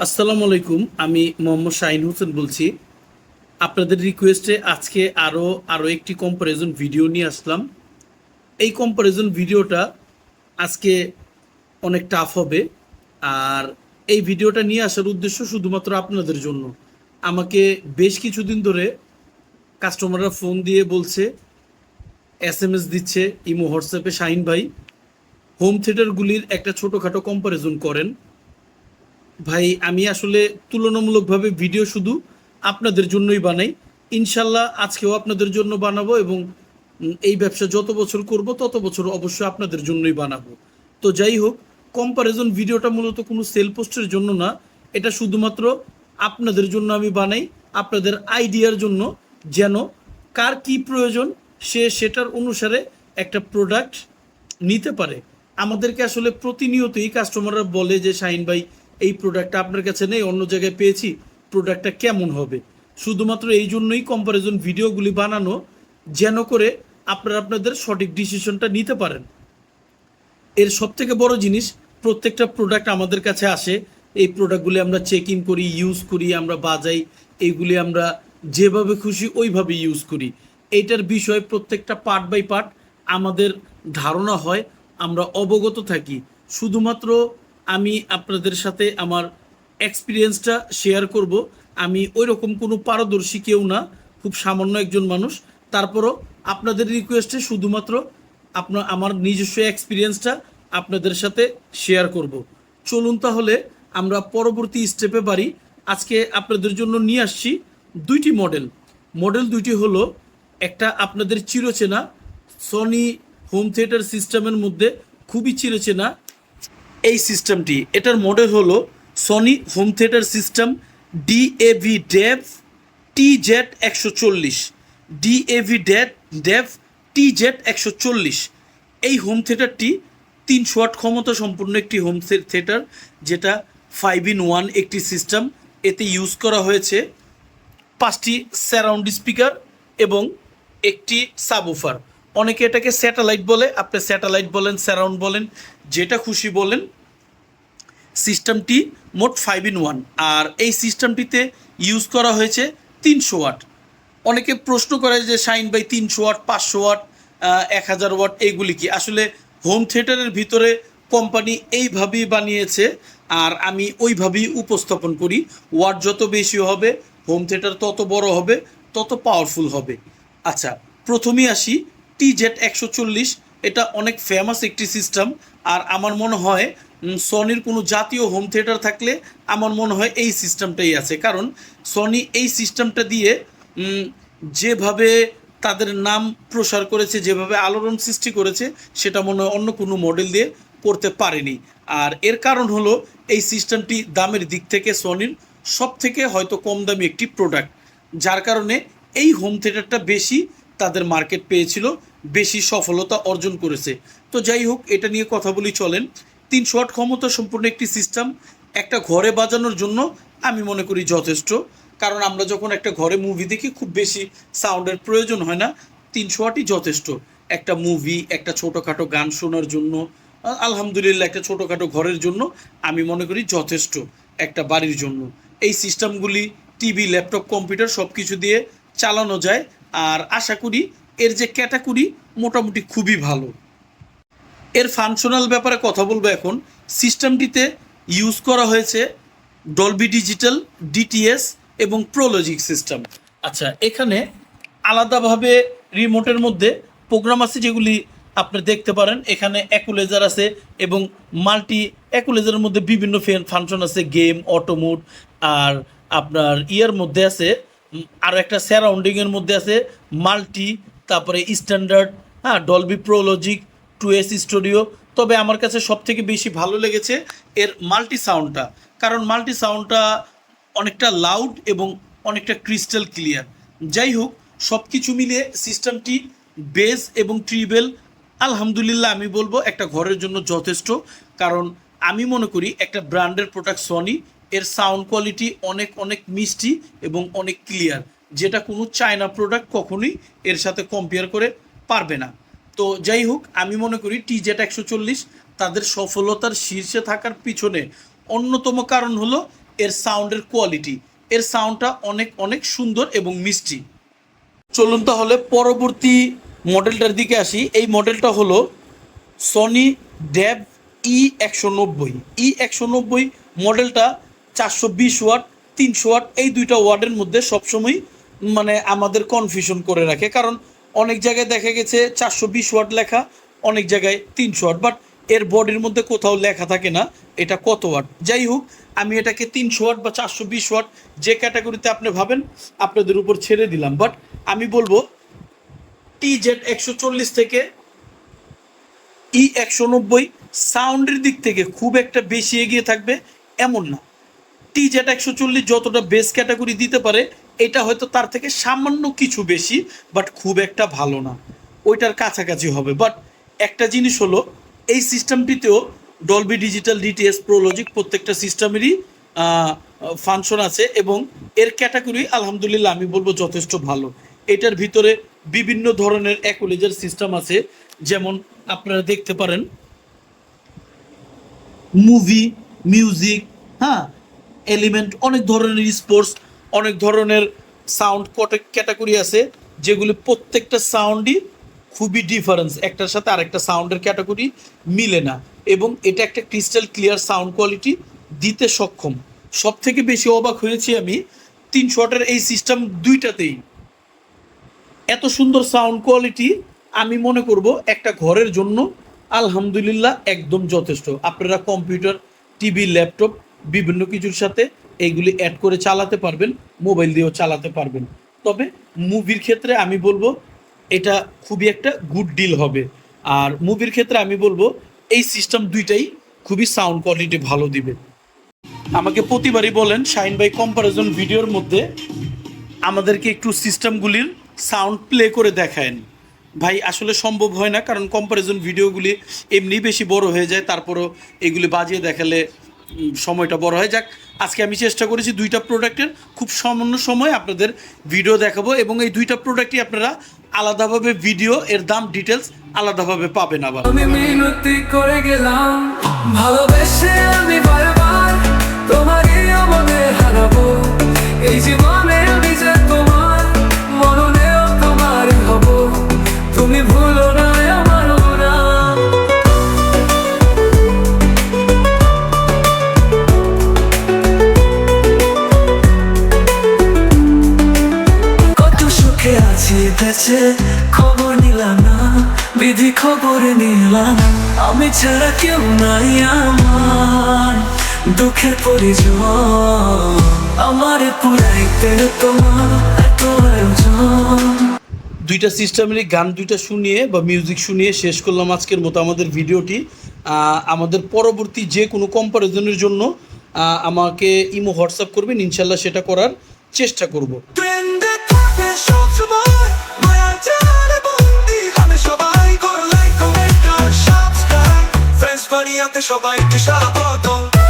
আসসালামু আলাইকুম, আমি মোহাম্মদ শাহিন হোসেন বলছি। আপনাদের রিকোয়েস্টে আজকে আরও আরও একটি কম্পারিজন ভিডিও নিয়ে আসলাম। এই কম্পারিজন ভিডিওটা আজকে অনেক টাফ হবে। আর এই ভিডিওটা নিয়ে আসার উদ্দেশ্য শুধুমাত্র আপনাদের জন্য। আমাকে বেশ কিছুদিন ধরে কাস্টমাররা ফোন দিয়ে বলছে এস এম এস দিচ্ছে, ইমো হোয়াটসঅ্যাপে শাহিন ভাই। হোম থিয়েটারগুলির একটা ছোটোখাটো কম্পারিজন করেন। ভাই, আমি আসলে তুলনামূলকভাবে ভিডিও শুধু আপনাদের জন্যই বানাই। ইনশাল্লাহ আজকেও আপনাদের জন্য বানাবো এবং এই ব্যবসা যত বছর করব তত বছর অবশ্যই আপনাদের জন্যই বানাবো। তো যাই হোক কম্পারিজন ভিডিওটা মূলত কোনো সেল পোস্টের জন্য না। এটা শুধুমাত্র আপনাদের জন্য আমি বানাই, আপনাদের আইডিয়ার জন্য যেন কার কি প্রয়োজন সে সেটার অনুসারে একটা প্রোডাক্ট নিতে পারে। আমাদেরকে আসলে প্রতিনিয়তই কাস্টমাররা বলে যে, শাহিন ভাই, এই প্রোডাক্টটা আপনার কাছে নেই, অন্য জায়গায় পেয়েছি প্রোডাক্টটা কেমন হবে? শুধুমাত্র এই জন্যই কম্পারিজন ভিডিওগুলি বানানো, যেন করে আপনারা আপনাদের সঠিক ডিসিশনটা নিতে পারেন। এর সব থেকে বড় জিনিস, প্রত্যেকটা প্রোডাক্ট আমাদের কাছে আসে, এই প্রোডাক্টগুলি আমরা চেক ইন করি ইউজ করি, আমরা বাজাই, এইগুলি আমরা যেভাবে খুশি ওইভাবে ইউজ করি। এইটার বিষয়ে প্রত্যেকটা পার্ট বাই পার্ট আমাদের ধারণা হয় আমরা অবগত থাকি। শুধুমাত্র আমি আপনাদের সাথে আমার এক্সপিরিয়েন্সটা শেয়ার করব। আমি ওই রকম কোনো পারদর্শী কেউ না, খুব সামান্য একজন মানুষ। তারপরও আপনাদের রিকোয়েস্টে শুধুমাত্র আপনার আমার নিজস্ব এক্সপিরিয়েন্সটা আপনাদের সাথে শেয়ার করব। চলুন তাহলে আমরা পরবর্তী স্টেপে বাড়ি। আজকে আপনাদের জন্য নিয়ে আসছি দুইটি মডেল মডেল দুইটি হলো, একটা আপনাদের চিরচেনা সনি হোম থিয়েটার সিস্টেমের মধ্যে খুবই চিরচেনা। এই সিস্টেমটি, এটার মডেল হলো Sony home theatre system DAV DAV T Z একশো চল্লিশ। DAV DAV DAV T Z একশো চল্লিশ। এই হোম থিয়েটারটি তিনশো ওয়াট ক্ষমতা সম্পূর্ণ একটি হোম থিয়েটার, যেটা ফাইভ ইন ওয়ান একটি সিস্টেম। এতে ইউজ করা হয়েছে পাঁচটি স্যারাউন্ড স্পিকার এবং একটি সাবউফার অনেকে এটাকে স্যাটেলাইট বলে, আপনি স্যাটেলাইট বলেন স্যারাউন্ড বলেন, যেটা খুশি বলেন, সিস্টেমটি মোট ফাইভ ইন ওয়ান আর এই সিস্টেমটিতে ইউজ করা হয়েছে তিনশো ওয়াট। অনেকে প্রশ্ন করে যে শাইন বাই তিনশো ওয়াট, পাঁচশো ওয়াট এক হাজার ওয়াট এইগুলি কি? আসলে হোম থিয়েটারের ভিতরে কোম্পানি এইভাবেই বানিয়েছে, আর আমি ওইভাবেই উপস্থাপন করি। ওয়াট যত বেশি হবে হোম থিয়েটার তত বড় হবে, তত পাওয়ারফুল হবে। আচ্ছা প্রথমেই আসি টি জেড একশো চল্লিশ, এটা অনেক ফেমাস একটি সিস্টেম আর আমার মনে হয় সনির কোনো জাতীয় হোম থিয়েটার থাকলে আমার মনে হয় এই সিস্টেমটাই আছে। কারণ সনি এই সিস্টেমটা দিয়ে যেভাবে তাদের নাম প্রসার করেছে, যেভাবে আলোড়ন সৃষ্টি করেছে, সেটা মনে হয় অন্য কোনো মডেল দিয়ে করতে পারেনি। আর এর কারণ হলো, এই সিস্টেমটি দামের দিক থেকে সনির সব থেকে হয়তো কম দামি একটি প্রোডাক্ট যার কারণে এই হোম থিয়েটারটা বেশি তাদের মার্কেট পেয়েছিল। বেশি সফলতা অর্জন করেছে। তো যাই হোক, এটা নিয়ে কথা বলি, চলেন। তিনশো ওয়াট ক্ষমতা সম্পূর্ণ একটি সিস্টেম একটা ঘরে বাজানোর জন্য আমি মনে করি যথেষ্ট। কারণ আমরা যখন একটা ঘরে মুভি দেখি, খুব বেশি সাউন্ডের প্রয়োজন হয় না। তিনশো ওয়াটই যথেষ্ট। একটা মুভি একটা ছোটোখাটো গান শোনার জন্য, আলহামদুলিল্লাহ একটা ছোটোখাটো ঘরের জন্য আমি মনে করি যথেষ্ট একটা বাড়ির জন্য। এই সিস্টেমগুলি টিভি ল্যাপটপ কম্পিউটার সব কিছু দিয়ে চালানো যায়। আর আশা করি এর যে ক্যাটাগরি মোটামুটি খুবই ভালো। এর ফাংশনাল ব্যাপারে কথা বলব এখন। সিস্টেমটিতে ইউজ করা হয়েছে ডলবি ডিজিটাল ডিটিএস এবং প্রোলজিক সিস্টেম আচ্ছা এখানে আলাদাভাবে রিমোটের মধ্যে প্রোগ্রাম আছে যেগুলি আপনি দেখতে পারেন। এখানে অ্যাকুলেজার আছে এবং মাল্টি অ্যাকুলেজারের মধ্যে বিভিন্ন ফাংশন আছে। গেম অটোমোড আর আপনার ইয়ার মধ্যে আছে আর একটা স্যারাউন্ডিংয়ের মধ্যে আছে মাল্টি তারপরে স্ট্যান্ডার্ড হ্যাঁ Dolby Pro Logic two S studio তবে আমার কাছে সব থেকে বেশি ভালো লেগেছে এর মাল্টি সাউন্ডটা কারণ মাল্টি সাউন্ডটা অনেকটা লাউড এবং অনেকটা ক্রিস্টাল ক্লিয়ার যাই হোক সব কিছু মিলিয়ে সিস্টেমটি বেস এবং ট্রিবেল আলহামদুলিল্লাহ আমি বলব একটা ঘরের জন্য যথেষ্ট। কারণ আমি মনে করি একটা ব্র্যান্ডের প্রোডাক্ট সনি এর সাউন্ড কোয়ালিটি অনেক অনেক মিষ্টি এবং অনেক ক্লিয়ার যেটা কোনো চায়না প্রোডাক্ট কখনোই এর সাথে কম্পেয়ার করে পারবে না। তো যাই হোক, আমি মনে করি টি জেট একশো চল্লিশ তাদের সফলতার শীর্ষে থাকার পিছনে অন্যতম কারণ হলো এর সাউন্ডের কোয়ালিটি এর সাউন্ডটা অনেক অনেক সুন্দর এবং মিষ্টি। চলুন তাহলে পরবর্তী মডেলটার দিকে আসি। এই মডেলটা হলো সনি ড্যাব ই একশো নব্বই। ই একশো নব্বই মডেলটা চারশো বিশ ওয়াট, তিনশো ওয়াট, এই দুইটা ওয়ার্ডের মধ্যে সবসময় মানে আমাদের কনফিউশন করে রাখে। কারণ অনেক জায়গায় দেখা গেছে চারশো বিশ ওয়াট লেখা, অনেক জায়গায় তিনশো ওয়াট বাট এর বডির মধ্যে কোথাও লেখা থাকে না এটা কত ওয়াট যাই হোক, আমি এটাকে তিনশো ওয়াট বা চারশো বিশ ওয়াট যে ক্যাটাগরিতে আপনি ভাবেন, আপনাদের উপর ছেড়ে দিলাম। বাট আমি বলব টি জেড একশো চল্লিশ থেকে ই একশো নব্বই সাউন্ডের দিক থেকে খুব একটা বেশি এগিয়ে থাকবে এমন না। টি জেড একশো চল্লিশ যতটা বেস ক্যাটাগরি দিতে পারে এটা হয়তো তার থেকে সামান্য কিছু বেশি বাট খুব একটা ভালো না। ওইটার কাছাকাছি হবে। বাট একটা জিনিস হলো, এই সিস্টেমটিতেও Dolby digital DTS Pro Logic প্রত্যেকটা সিস্টেমেরই ফাংশন আছে এবং এর ক্যাটাগরি আলহামদুলিল্লাহ, আমি বলব যথেষ্ট ভালো। এটার ভিতরে বিভিন্ন ধরনের অ্যাকোলেজার সিস্টেম আছে। যেমন আপনারা দেখতে পারেন মুভি মিউজিক হ্যাঁ এলিমেন্ট অনেক ধরনের স্পোর্টস অনেক ধরনের সাউন্ড ক্যাটাগরি আছে, যেগুলি প্রত্যেকটা সাউন্ডই খুবই ডিফারেন্স একটার সাথে আরেকটা সাউন্ডের ক্যাটাগরি মিলে না। এবং এটা একটা ক্রিস্টাল ক্লিয়ার সাউন্ড কোয়ালিটি দিতে সক্ষম। সব থেকে বেশি অবাক হয়েছি আমি, তিন শটের এই সিস্টেম দুইটাতেই। এত সুন্দর সাউন্ড কোয়ালিটি আমি মনে করব একটা ঘরের জন্য আলহামদুলিল্লাহ একদম যথেষ্ট। আপনারা কম্পিউটার টিভি ল্যাপটপ বিভিন্ন কিছুর সাথে এইগুলি অ্যাড করে চালাতে পারবেন মোবাইল দিয়েও চালাতে পারবেন। তবে মুভির ক্ষেত্রে আমি বলব, এটা খুবই একটা গুড ডিল হবে। আর মুভির ক্ষেত্রে আমি বলব, এই সিস্টেম দুইটাই খুবই সাউন্ড কোয়ালিটি ভালো দিবে। আমাকে প্রতিবারই বলেন শাইন বাই কম্পারিজন ভিডিওর মধ্যে আমাদেরকে একটু সিস্টেমগুলির সাউন্ড প্লে করে দেখায়েন। ভাই, আসলে সম্ভব হয় না, কারণ কম্পারিজন ভিডিওগুলি এমনি বেশি বড় হয়ে যায়, তারপরও এগুলি বাজিয়ে দেখালে সময়টা বড় হয় যাক। আজকে আমি চেষ্টা করেছি দুইটা প্রোডাক্টের। খুব সামান্য সময় আপনাদের ভিডিও দেখাবো এবং এই দুইটা প্রোডাক্টই আপনারা আলাদাভাবে ভিডিও এর দাম ডিটেলস আলাদাভাবে পাবেন আবার। আমি মিনতি করে গেলাম, ভালোবেসে আমি বারবার দেশে খবর নিলাম না বিধি খবর নিলাম আমি ছাড়া কেউ নাই আমার দুঃখের পরিজন। আমার পুরাইতে তোমার এত আয়োজন। দুইটা সিস্টেমেরই গান দুইটা শুনিয়ে বা মিউজিক শুনিয়ে শেষ করলাম আজকের মতো আমাদের ভিডিওটি। আহ, আমাদের পরবর্তী যে কোনো কম্পারিজনের জন্য আমাকে ইমো হোয়াটসঅ্যাপ করবেন ইনশাল্লাহ সেটা করার চেষ্টা করব। ট্রেন্ডে সারা সবসময়